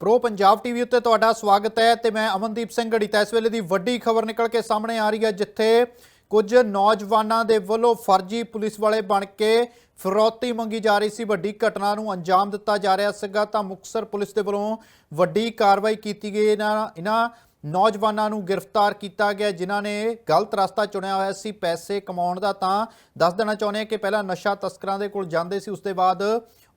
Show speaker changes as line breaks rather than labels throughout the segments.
Pro Punjab TV ਉੱਤੇ ਤੁਹਾਡਾ ਸਵਾਗਤ ਹੈ ਤੇ ਮੈਂ ਅਮਨਦੀਪ ਸਿੰਘ ਗੜੀਤਾ ਇਸ ਵੇਲੇ ਦੀ ਵੱਡੀ ਖਬਰ ਨਿਕਲ ਕੇ ਸਾਹਮਣੇ ਆ ਰਹੀ ਹੈ, ਜਿੱਥੇ ਕੁਝ ਨੌਜਵਾਨਾਂ ਦੇ ਵੱਲੋਂ ਫਰਜ਼ੀ ਪੁਲਿਸ ਵਾਲੇ ਬਣ ਕੇ ਫਿਰੌਤੀ ਮੰਗੀ ਜਾ ਰਹੀ ਸੀ। ਵੱਡੀ ਘਟਨਾ ਨੂੰ ਅੰਜਾਮ ਦਿੱਤਾ ਜਾ ਰਿਹਾ ਸੀਗਾ ਤਾਂ ਮੁਕਤਸਰ ਪੁਲਿਸ ਦੇ ਵੱਲੋਂ ਵੱਡੀ ਕਾਰਵਾਈ ਕੀਤੀ ਗਈ। ਇਹਨਾਂ ਇਹਨਾਂ ਨੌਜਵਾਨਾਂ ਨੂੰ ਗ੍ਰਿਫਤਾਰ ਕੀਤਾ ਗਿਆ, ਜਿਨ੍ਹਾਂ ਨੇ ਗਲਤ ਰਸਤਾ ਚੁਣਿਆ ਹੋਇਆ ਸੀ, ਪੈਸੇ ਕਮਾਉਣ ਦਾ ਤਾਂ ਦੱਸ ਦੇਣਾ ਚਾਹੁੰਦੇ ਹਾਂ ਕਿ ਪਹਿਲਾਂ ਨਸ਼ਾ ਤਸਕਰਾਂ ਦੇ ਕੋਲ ਜਾਂਦੇ ਸੀ, ਉਸ ਤੋਂ ਬਾਅਦ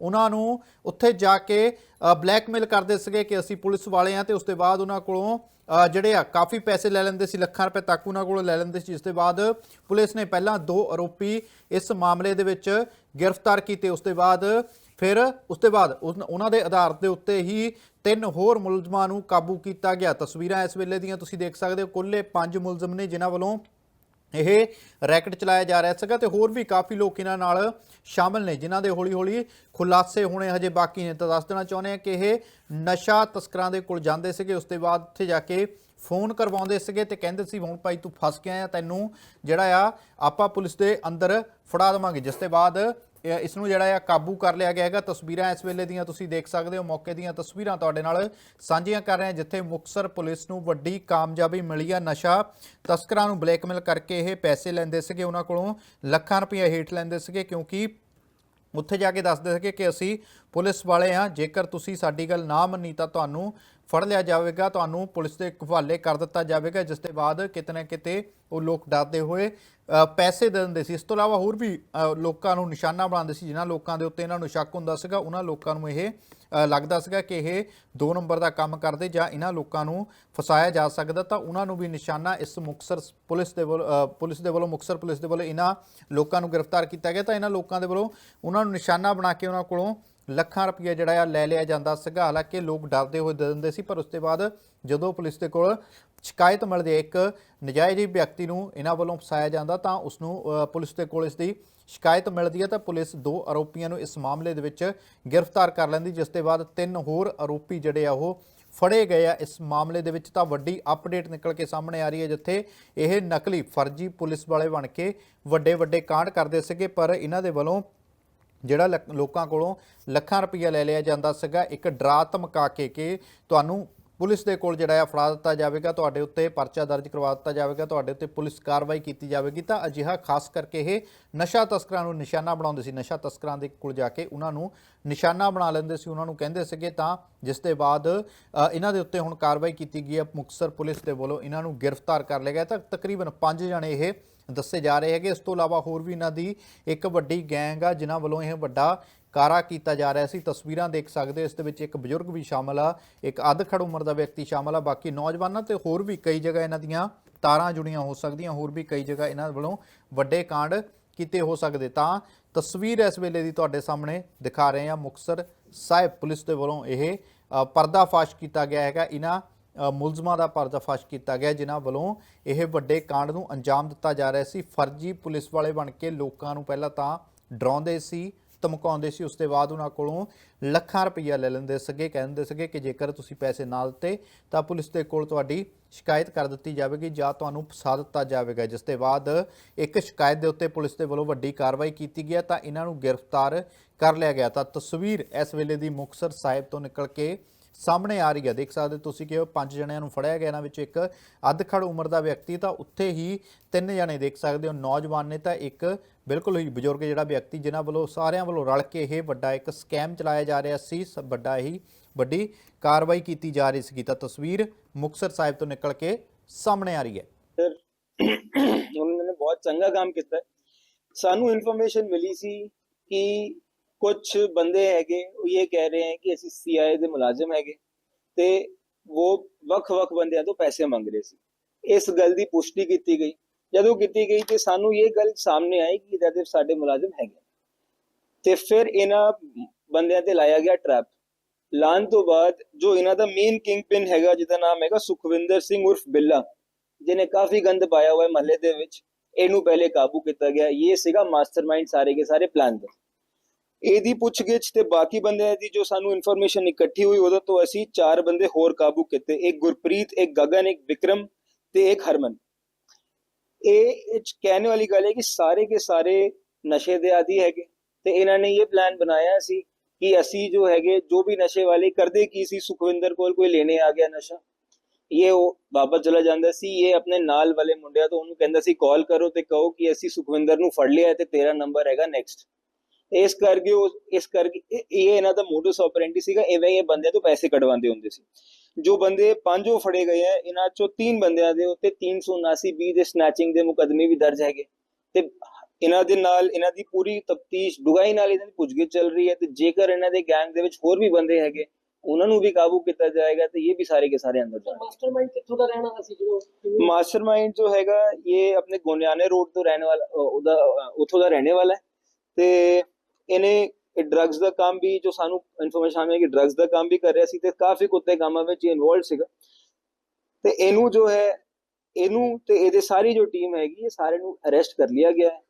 ਉਹਨਾਂ ਨੂੰ ਉੱਥੇ ਜਾ ਕੇ ਬਲੈਕਮੇਲ ਕਰਦੇ ਸੀਗੇ ਕਿ ਅਸੀਂ ਪੁਲਿਸ ਵਾਲੇ ਆ ਤੇ ਉਸ ਤੋਂ ਬਾਅਦ ਉਹਨਾਂ ਕੋਲੋਂ ਜਿਹੜੇ ਆ ਕਾਫੀ ਪੈਸੇ ਲੈ ਲੈਂਦੇ ਸੀ, ਲੱਖਾਂ ਰੁਪਏ ਤੱਕ ਉਹਨਾਂ ਕੋਲੋਂ ਲੈ ਲੈਂਦੇ ਸੀ, ਜਿਸ ਤੋਂ ਬਾਅਦ ਪੁਲਿਸ ਨੇ ਪਹਿਲਾਂ ਦੋ ਆਰੋਪੀ ਇਸ ਮਾਮਲੇ ਦੇ ਵਿੱਚ ਗ੍ਰਿਫਤਾਰ ਕੀਤੇ, ਉਸ ਤੋਂ ਬਾਅਦ ਫਿਰ ਉਸ ਤੋਂ ਬਾਅਦ ਉਨ- ਉਹਨਾਂ ਦੇ ਆਧਾਰ ਦੇ ਉੱਤੇ ਹੀ ਤਿੰਨ ਹੋਰ ਮੁਲਜ਼ਮਾਂ ਨੂੰ ਕਾਬੂ ਕੀਤਾ ਗਿਆ। ਤਸਵੀਰਾਂ ਇਸ ਵੇਲੇ ਦੀਆਂ ਤੁਸੀਂ ਦੇਖ ਸਕਦੇ ਹੋ। ਕੁੱਲੇ ਪੰਜ ਮੁਲਜ਼ਮ ਨੇ ਜਿਨ੍ਹਾਂ ਵੱਲੋਂ ਇਹ ਰੈਕਟ ਚਲਾਇਆ ਜਾ ਰਿਹਾ ਸੀਗਾ ਤੇ ਹੋਰ ਵੀ ਕਾਫੀ ਲੋਕ ਇਹਨਾਂ ਨਾਲ ਸ਼ਾਮਲ ਨੇ, ਜਿਨ੍ਹਾਂ ਦੇ ਹੌਲੀ-ਹੌਲੀ ਖੁਲਾਸੇ ਹੋਣੇ ਹਜੇ ਬਾਕੀ ਨੇ। ਤਾਂ ਦੱਸ ਦੇਣਾ ਚਾਹੁੰਦੇ ਆ ਕਿ ਇਹ ਨਸ਼ਾ ਤਸਕਰਾਂ ਦੇ ਕੋਲ ਜਾਂਦੇ ਸੀਗੇ। ਉਸ ਤੋਂ ਬਾਅਦ ਉੱਥੇ ਜਾ ਕੇ ਫੋਨ ਕਰਵਾਉਂਦੇ ਸੀਗੇ ਤੇ ਕਹਿੰਦੇ ਸੀ, ਹੁਣ ਭਾਈ ਤੂੰ ਫਸ ਗਿਆ ਆ, ਤੈਨੂੰ ਜਿਹੜਾ ਆ, ਆਪਾਂ ਪੁਲਿਸ ਦੇ ਅੰਦਰ ਫੜਾ ਦੇਵਾਂਗੇ। ਜਿਸ ਤੋਂ ਬਾਅਦ ਇਸ ਨੂੰ ਜਿਹੜਾ ਆ ਕਾਬੂ ਕਰ ਲਿਆ ਗਿਆ ਹੈਗਾ। ਤਸਵੀਰਾਂ ਇਸ ਵੇਲੇ ਦੀਆਂ ਤੁਸੀਂ ਦੇਖ ਸਕਦੇ ਹੋ। ਮੌਕੇ ਦੀਆਂ ਤਸਵੀਰਾਂ ਤੁਹਾਡੇ ਨਾਲ ਸਾਂਝੀਆਂ ਕਰ ਰਹੇ ਹਾਂ, ਜਿੱਥੇ ਮੁਕਸਰ ਪੁਲਿਸ ਨੂੰ ਵੱਡੀ ਕਾਮਯਾਬੀ ਮਿਲੀ ਆ ਨਸ਼ਾ। ਤਸਕਰਾਂ ਨੂੰ ਬਲੈਕਮੇਲ ਕਰਕੇ ਇਹ ਪੈਸੇ ਲੈਂਦੇ ਸੀਗੇ, ਉਹਨਾਂ ਕੋਲੋਂ ਲੱਖਾਂ ਰੁਪਏ ਹੇਠ ਲੈਂਦੇ ਸੀਗੇ, ਕਿਉਂਕਿ ਉੱਥੇ ਜਾ ਕੇ ਦੱਸਦੇ ਸੀਗੇ ਕਿ ਅਸੀਂ ਪੁਲਿਸ ਵਾਲੇ ਆ। ਜੇਕਰ ਤੁਸੀਂ ਸਾਡੀ ਗੱਲ ਨਾ ਮੰਨੀ ਤਾਂ ਤੁਹਾਨੂੰ ਫੜ ਲਿਆ ਜਾਵੇਗਾ। ਤੁਹਾਨੂੰ ਪੁਲਿਸ ਦੇ ਹਵਾਲੇ ਕਰ ਦਿੱਤਾ ਜਾਵੇਗਾ, ਜਿਸ ਦੇ ਬਾਅਦ ਕਿਤੇ ਨਾ ਕਿਤੇ ਉਹ ਲੋਕ ਡਰਦੇ ਹੋਏ ਪੈਸੇ ਦੇ ਦਿੰਦੇ ਸੀ। ਇਸ ਤੋਂ ਇਲਾਵਾ ਹੋਰ ਵੀ ਲੋਕਾਂ ਨੂੰ ਨਿਸ਼ਾਨਾ ਬਣਾਉਂਦੇ ਸੀ, ਜਿਨ੍ਹਾਂ ਲੋਕਾਂ ਦੇ ਉੱਤੇ ਇਹਨਾਂ ਨੂੰ ਸ਼ੱਕ ਹੁੰਦਾ ਸੀਗਾ, ਉਹਨਾਂ ਲੋਕਾਂ ਨੂੰ ਇਹ ਲੱਗਦਾ ਸੀਗਾ ਕਿ ਇਹ ਦੋ ਨੰਬਰ ਦਾ ਕੰਮ ਕਰਦੇ ਜਾਂ ਇਹਨਾਂ ਲੋਕਾਂ ਨੂੰ ਫਸਾਇਆ ਜਾ ਸਕਦਾ ਤਾਂ ਉਹਨਾਂ ਨੂੰ ਵੀ ਨਿਸ਼ਾਨਾ ਇਸ ਮੁਕਸਰ ਪੁਲਿਸ ਦੇ ਵੱਲੋਂ ਪੁਲਿਸ ਦੇ ਵੱਲੋਂ, ਮੁਕਸਰ ਪੁਲਿਸ ਦੇ ਵੱਲੋਂ ਇਹਨਾਂ ਲੋਕਾਂ ਨੂੰ ਗ੍ਰਿਫਤਾਰ ਕੀਤਾ ਗਿਆ ਤਾਂ ਇਹਨਾਂ ਲੋਕਾਂ ਦੇ ਵੱਲੋਂ ਉਹਨਾਂ ਨੂੰ ਨਿਸ਼ਾਨਾ ਬਣਾ ਕੇ ਉਹਨਾਂ ਕੋਲੋਂ ਲੱਖਾਂ ਰੁਪਏ ਜਿਹੜਾ ਆ ਲੈ ਲਿਆ ਜਾਂਦਾ ਸੀਗਾ। ਹਾਲਾਂਕਿ ਲੋਕ ਡਰਦੇ ਹੋਏ ਦੇ ਦਿੰਦੇ ਸੀ, ਪਰ ਉਸ ਤੋਂ ਬਾਅਦ ਜਦੋਂ ਪੁਲਿਸ ਦੇ ਕੋਲ ਸ਼ਿਕਾਇਤ ਮਿਲਦੀ ਹੈ, ਇੱਕ ਨਜਾਇਜ਼ ਵਿਅਕਤੀ ਨੂੰ ਇਹਨਾਂ ਵੱਲੋਂ ਫਸਾਇਆ ਜਾਂਦਾ, ਤਾਂ ਉਸ ਨੂੰ ਪੁਲਿਸ ਦੇ ਕੋਲ ਇਸ ਦੀ ਸ਼ਿਕਾਇਤ ਮਿਲਦੀ ਹੈ, ਤਾਂ ਪੁਲਿਸ ਦੋ ਆਰੋਪੀਆਂ ਨੂੰ ਇਸ ਮਾਮਲੇ ਦੇ ਵਿੱਚ ਗ੍ਰਿਫਤਾਰ ਕਰ ਲੈਂਦੀ, ਜਿਸ ਤੋਂ ਬਾਅਦ ਤਿੰਨ ਹੋਰ ਆਰੋਪੀ ਜਿਹੜੇ ਆ ਉਹ ਫੜੇ ਗਏ ਆ। ਇਸ ਮਾਮਲੇ ਦੇ ਵਿੱਚ ਤਾਂ ਵੱਡੀ ਅਪਡੇਟ ਨਿਕਲ ਕੇ ਸਾਹਮਣੇ ਆ ਰਹੀ ਹੈ, ਜਿੱਥੇ ਇਹ ਨਕਲੀ ਫਰਜ਼ੀ ਪੁਲਿਸ ਵਾਲੇ ਬਣ ਕੇ ਵੱਡੇ ਵੱਡੇ ਕਾਂਡ ਕਰਦੇ ਸੀਗੇ, ਪਰ ਇਹਨਾਂ ਦੇ ਵੱਲੋਂ ਜਿਹੜਾ ਲੱਕ- ਲੋਕਾਂ ਕੋਲੋਂ ਲੱਖਾਂ ਰੁਪਈਆ ਲੈ ਲਿਆ ਜਾਂਦਾ ਸੀਗਾ, ਇੱਕ ਡਰਾ ਧਮਕਾ ਕੇ ਕਿ ਤੁਹਾਨੂੰ ਪੁਲਿਸ ਦੇ ਕੋਲ ਜਿਹੜਾ ਆ ਫੜਾ ਦਿੱਤਾ ਜਾਵੇਗਾ, ਤੁਹਾਡੇ ਉੱਤੇ ਪਰਚਾ ਦਰਜ ਕਰਵਾ ਦਿੱਤਾ ਜਾਵੇਗਾ, ਤੁਹਾਡੇ ਉੱਤੇ ਪੁਲਿਸ ਕਾਰਵਾਈ ਕੀਤੀ ਜਾਵੇਗੀ। ਤਾਂ ਅਜਿਹਾ ਖਾਸ ਕਰਕੇ ਇਹ ਨਸ਼ਾ ਤਸਕਰਾਂ ਨੂੰ ਨਿਸ਼ਾਨਾ ਬਣਾਉਂਦੇ ਸੀ, ਨਸ਼ਾ ਤਸਕਰਾਂ ਦੇ ਕੋਲ ਜਾ ਕੇ ਉਹਨਾਂ ਨੂੰ ਨਿਸ਼ਾਨਾ ਬਣਾ ਲੈਂਦੇ ਸੀ, ਉਹਨਾਂ ਨੂੰ ਕਹਿੰਦੇ ਸੀਗੇ ਤਾਂ ਜਿਸ ਦੇ ਬਾਅਦ ਇਹਨਾਂ ਦੇ ਉੱਤੇ ਹੁਣ ਕਾਰਵਾਈ ਕੀਤੀ ਗਈ ਹੈ। ਮੁਕਤਸਰ ਪੁਲਿਸ ਦੇ ਵੱਲੋਂ ਇਹਨਾਂ ਨੂੰ ਗ੍ਰਿਫਤਾਰ ਕਰ ਲਿਆ ਗਿਆ। ਤਾਂ ਤਕਰੀਬਨ 5 ਜਣੇ ਇਹ ਦੱਸੇ ਜਾ ਰਹੇ ਹੈਗੇ। ਇਸ ਤੋਂ ਇਲਾਵਾ ਹੋਰ ਵੀ ਇਹਨਾਂ ਦੀ ਇੱਕ ਵੱਡੀ ਗੈਂਗ ਆ, ਜਿਨ੍ਹਾਂ ਵੱਲੋਂ ਇਹ ਵੱਡਾ ਕਾਰਾ ਕੀਤਾ ਜਾ ਰਿਹਾ ਸੀ। ਤਸਵੀਰਾਂ ਦੇਖ ਸਕਦੇ ਹੋ, ਇਸ ਦੇ ਵਿੱਚ ਇੱਕ ਬਜ਼ੁਰਗ ਵੀ ਸ਼ਾਮਲ ਆ, ਇੱਕ ਅੱਧ-ਖੜ ਉਮਰ ਦਾ ਵਿਅਕਤੀ ਸ਼ਾਮਲ ਆ। ਬਾਕੀ ਨੌਜਵਾਨਾਂ ਤੇ ਹੋਰ ਵੀ ਕਈ ਜਗ੍ਹਾ ਇਹਨਾਂ ਦੀਆਂ ਤਾਰਾਂ ਜੁੜੀਆਂ ਹੋ ਸਕਦੀਆਂ, ਹੋਰ ਵੀ ਕਈ ਜਗ੍ਹਾ ਇਹਨਾਂ ਵੱਲੋਂ ਵੱਡੇ ਕਾਂਡ ਕੀਤੇ ਹੋ ਸਕਦੇ। ਤਾਂ ਤਸਵੀਰ ਇਸ ਵੇਲੇ ਦੀ ਤੁਹਾਡੇ ਸਾਹਮਣੇ ਦਿਖਾ ਰਹੇ ਹਾਂ। ਮੁਕਤਸਰ ਸਾਹਿਬ ਪੁਲਿਸ ਦੇ ਵੱਲੋਂ ਇਹ ਪਰਦਾਫਾਸ਼ ਕੀਤਾ ਗਿਆ ਹੈਗਾ। ਇਹਨਾਂ ਮੁਲਜ਼ਮਾਂ ਦਾ ਪਰਦਾਫਾਸ਼ ਕੀਤਾ ਗਿਆ, ਜਿਨ੍ਹਾਂ ਵੱਲੋਂ ਇਹ ਵੱਡੇ ਕਾਂਡ ਨੂੰ ਅੰਜਾਮ ਦਿੱਤਾ ਜਾ ਰਿਹਾ ਸੀ। ਫਰਜ਼ੀ ਪੁਲਿਸ ਵਾਲੇ ਬਣ ਕੇ ਲੋਕਾਂ ਨੂੰ ਪਹਿਲਾਂ ਤਾਂ ਡਰਾਉਂਦੇ ਸੀ, ਧਮਕਾਉਂਦੇ ਸੀ, ਉਸ ਤੋਂ ਬਾਅਦ ਉਹਨਾਂ ਕੋਲੋਂ ਲੱਖਾਂ ਰੁਪਈਆ ਲੈ ਲੈਂਦੇ ਸੀਗੇ ਕਹਿੰਦੇ ਸੀਗੇ ਕਿ ਜੇਕਰ ਤੁਸੀਂ ਪੈਸੇ ਨਾ ਦਿੱਤੇ, ਤਾਂ ਪੁਲਿਸ ਦੇ ਕੋਲ ਤੁਹਾਡੀ ਸ਼ਿਕਾਇਤ ਕਰ ਦਿੱਤੀ ਜਾਵੇਗੀ ਜਾਂ ਤੁਹਾਨੂੰ ਫਸਾ ਦਿੱਤਾ ਜਾਵੇਗਾ, ਜਿਸ ਦੇ ਬਾਅਦ ਇੱਕ ਸ਼ਿਕਾਇਤ ਦੇ ਉੱਤੇ ਪੁਲਿਸ ਦੇ ਵੱਲੋਂ ਵੱਡੀ ਕਾਰਵਾਈ ਕੀਤੀ ਗਿਆ ਤਾਂ ਇਹਨਾਂ ਨੂੰ ਗ੍ਰਿਫਤਾਰ ਕਰ ਲਿਆ ਗਿਆ। ਤਾਂ ਤਸਵੀਰ ਇਸ ਵੇਲੇ ਦੀ ਮੁਕਤਸਰ ਸਾਹਿਬ ਤੋਂ ਨਿਕਲ ਕੇ ਸਾਹਮਣੇ ਆ ਰਹੀ ਹੈ। ਦੇਖ ਸਕਦੇ ਤੁਸੀਂ ਕਿ ਉਹ ਪੰਜ ਜਣਿਆਂ ਨੂੰ ਫੜਿਆ ਗਿਆ। ਇਹਨਾਂ ਵਿੱਚ ਇੱਕ ਅੱਧ-ਖੜ ਉਮਰ ਦਾ ਵਿਅਕਤੀ ਤਾਂ ਉੱਥੇ ਹੀ ਤਿੰਨ ਜਣੇ ਦੇਖ ਸਕਦੇ ਹੋ। ਨੌਜਵਾਨ ਨੇ ਤਾਂ ਇੱਕ ਬਿਲਕੁਲ ਹੀ ਬਜ਼ੁਰਗ ਜਿਹੜਾ ਵਿਅਕਤੀ, ਜਿਨ੍ਹਾਂ ਵੱਲੋਂ ਸਾਰਿਆਂ ਵੱਲੋਂ ਰਲ ਕੇ ਇਹ ਵੱਡਾ ਇੱਕ ਸਕੈਮ ਚਲਾਇਆ ਜਾ ਰਿਹਾ ਸੀ। ਵੱਡਾ ਹੀ ਵੱਡੀ ਕਾਰਵਾਈ ਕੀਤੀ ਜਾ ਰਹੀ ਸੀ ਤਾਂ ਤਸਵੀਰ ਮੁਕਤਸਰ ਸਾਹਿਬ ਤੋਂ ਨਿਕਲ ਕੇ ਸਾਹਮਣੇ ਆ ਰਹੀ ਹੈ।
ਫਿਰ ਉਹਨਾਂ ਨੇ ਬਹੁਤ ਚੰਗਾ ਕੰਮ ਕੀਤਾ। ਸਾਨੂੰ ਇਨਫੋਰਮੇਸ਼ਨ ਮਿਲੀ ਸੀ ਕਿ ਕੁਝ ਬੰਦੇ ਹੈਗੇ, ਉਹ ਇਹ ਕਹਿ ਰਹੇ ਹੈ ਕਿ ਅਸੀਂ ਸੀਆਈਏ ਦੇ ਮੁਲਾਜ਼ਮ ਹੈਗੇ ਤੇ ਉਹ ਵੱਖ-ਵੱਖ ਬੰਦਿਆਂ ਤੋਂ ਪੈਸੇ ਮੰਗ ਰਹੇ ਸੀ। ਇਸ ਗੱਲ ਦੀ ਪੁਸ਼ਟੀ ਕੀਤੀ ਗਈ। ਜਦੋਂ ਕੀਤੀ ਗਈ ਤੇ ਸਾਨੂੰ ਇਹ ਗੱਲ ਸਾਹਮਣੇ ਆਈ ਕਿ ਇਹਦੇ ਸਾਡੇ ਮੁਲਾਜ਼ਮ ਹੈਗੇ ਤੇ ਫਿਰ ਇਹਨਾਂ ਬੰਦਿਆਂ ਤੇ ਲਾਇਆ ਗਿਆ ਟਰੈਪ ਲਾਉਣ ਤੋਂ ਬਾਅਦ ਜੋ ਇਹਨਾਂ ਦਾ ਮੇਨ ਕਿੰਗ ਪਿਨ ਹੈਗਾ, ਜਿਹਦਾ ਨਾਮ ਹੈਗਾ ਸੁਖਵਿੰਦਰ ਸਿੰਘ ਉਰਫ ਬਿੱਲਾ, ਜਿਹਨੇ ਕਾਫੀ ਗੰਦ ਪਾਇਆ ਹੋਇਆ ਮਹੱਲੇ ਦੇ ਵਿੱਚ, ਇਹਨੂੰ ਪਹਿਲੇ ਕਾਬੂ ਕੀਤਾ ਗਿਆ। ਇਹ ਸੀਗਾ ਮਾਸਟਰਮਾਈਂਡ ਸਾਰੇ ਕੇ ਸਾਰੇ ਪਲਾਨ ਦਾ। ਇਹਦੀ ਪੁੱਛਗਿੱਛ ਤੇ ਬਾਕੀ ਬੰਦਿਆਂ ਦੀ ਜੋ ਸਾਨੂੰ ਇਨਫੋਰਮੇਸ਼ਨ ਇਕੱਠੀ ਹੋਈ, ਉਹਦੇ ਤੋਂ ਅਸੀਂ ਚਾਰ ਬੰਦੇ ਹੋਰ ਕਾਬੂ ਕੀਤੇ। ਇੱਕ ਗੁਰਪ੍ਰੀਤ, ਇੱਕ ਗਗਨ, ਇੱਕ ਵਿਕਰਮ ਤੇ ਇੱਕ ਹਰਮਨ। ਇਹ ਇਹ 'ਚ ਕਹਿਣ ਵਾਲੀ ਗੱਲ ਹੈ ਕਿ ਸਾਰੇ ਕੇ ਸਾਰੇ ਨਸ਼ੇ ਦੇ ਆਦੀ ਹੈਗੇ ਤੇ ਇਹਨਾਂ ਨੇ ਇਹ ਪਲਾਨ ਬਣਾਇਆ ਸੀ ਕਿ ਅਸੀਂ ਜੋ ਹੈਗੇ, ਜੋ ਵੀ ਨਸ਼ੇ ਵਾਲੇ ਕਰਦੇ ਕੀ ਸੀ, ਸੁਖਵਿੰਦਰ ਕੋਲ ਕੋਈ ਲੈਣੇ ਆ ਗਿਆ ਨਸ਼ਾ। ਇਹ ਉਹ ਵਾਪਸ ਚਲਾ ਜਾਂਦਾ ਸੀ, ਇਹ ਆਪਣੇ ਨਾਲ ਵਾਲੇ ਮੁੰਡਿਆਂ ਤੋਂ ਉਹਨੂੰ ਕਹਿੰਦਾ ਸੀ ਕਾਲ ਕਰੋ ਤੇ ਕਹੋ ਕਿ ਅਸੀਂ ਸੁਖਵਿੰਦਰ ਨੂੰ ਫੜ ਲਿਆ ਤੇ ਤੇਰਾ ਨੰਬਰ ਹੈਗਾ ਨੈਕਸਟ ਇਸ ਕਰਕੇ ਉਹ ਇਸ ਕਰਕੇ ਇਹ ਇਹ ਇਹਨਾਂ ਦਾ ਮੋਡਸ ਆਪਰੈਂਡੀ ਸੀਗਾ ਐਵੇਂ ਇਹ ਬੰਦੇ ਤੋਂ ਪੈਸੇ ਕਢਵਾਉਂਦੇ ਹੁੰਦੇ ਸੀ। ਜੋ ਬੰਦੇ ਪੰਜੋ ਫੜੇ ਗਏ ਆ ਇਹਨਾਂ ਚੋਂ ਤਿੰਨ ਬੰਦਿਆਂ ਦੇ ਉੱਤੇ 379 ਬੀ ਦੇ ਸਨੈਚਿੰਗ ਦੇ ਮੁਕਦਮੇ ਵੀ ਦਰਜ ਹੈਗੇ। ਤੇ ਇਹਨਾਂ ਦੇ ਨਾਲ ਇਹਨਾਂ ਦੀ ਪੂਰੀ ਤਫਤੀਸ਼ ਡੁਗਾਈ ਨਾਲ ਇਹਨਾਂ ਦੀ ਪੁੱਛਗਿੱਛ ਚੱਲ ਰਹੀ ਹੈ ਤੇ ਜੇਕਰ ਇਹਨਾਂ ਦੇ ਗੈਂਗ ਦੇ ਵਿੱਚ ਹੋਰ ਵੀ ਬੰਦੇ ਹੈਗੇ ਉਹਨਾਂ ਨੂੰ ਵੀ ਕਾਬੂ ਕੀਤਾ ਜਾਏਗਾ ਤੇ ਇਹ ਵੀ ਸਾਰੇ ਕੇ ਸਾਰੇ ਅੰਦਰ ਜਾਣਗੇ।
ਮਾਸਟਰਮਾਈਂਡ ਕਿੱਥੋਂ ਦਾ ਰਹਿਣ ਵਾਲਾ ਸੀ ਕਿਵੇਂ-
ਮਾਸਟਰਮਾਈਂਡ ਜੋ ਹੈਗਾ ਇਹ ਆਪਣੇ ਗੋਨਿਆਨੇ ਰੋਡ ਤੋਂ ਰਹਿਣ ਵਾਲਾ ਉਹਦਾ ਉੱਥੋਂ ਦਾ ਰਹਿਣੇ ਵਾਲਾ ਹੈ। ਤੇ ਇਹਨੇ ਡਰੱਗਸ ਦਾ ਕੰਮ ਵੀ ਜੋ ਸਾਨੂੰ ਇਨਫੋਰਮੇਸ਼ਨ ਆਈ ਹੈ ਕਿ ਡਰੱਗਸ ਦਾ ਕੰਮ ਵੀ ਕਰ ਰਿਹਾ ਸੀ ਤੇ ਕਾਫੀ ਕੁੱਤੇ ਕੰਮਾਂ ਵਿੱਚ ਇਨਵੋਲਡ ਸੀਗਾ। ਤੇ ਇਹਨੂੰ ਜੋ ਹੈ, ਇਹਨੂੰ ਤੇ ਇਹਦੇ ਸਾਰੀ ਜੋ ਟੀਮ ਹੈਗੀ ਇਹ ਸਾਰੇ ਨੂੰ ਅਰੈਸਟ ਕਰ ਲਿਆ ਗਿਆ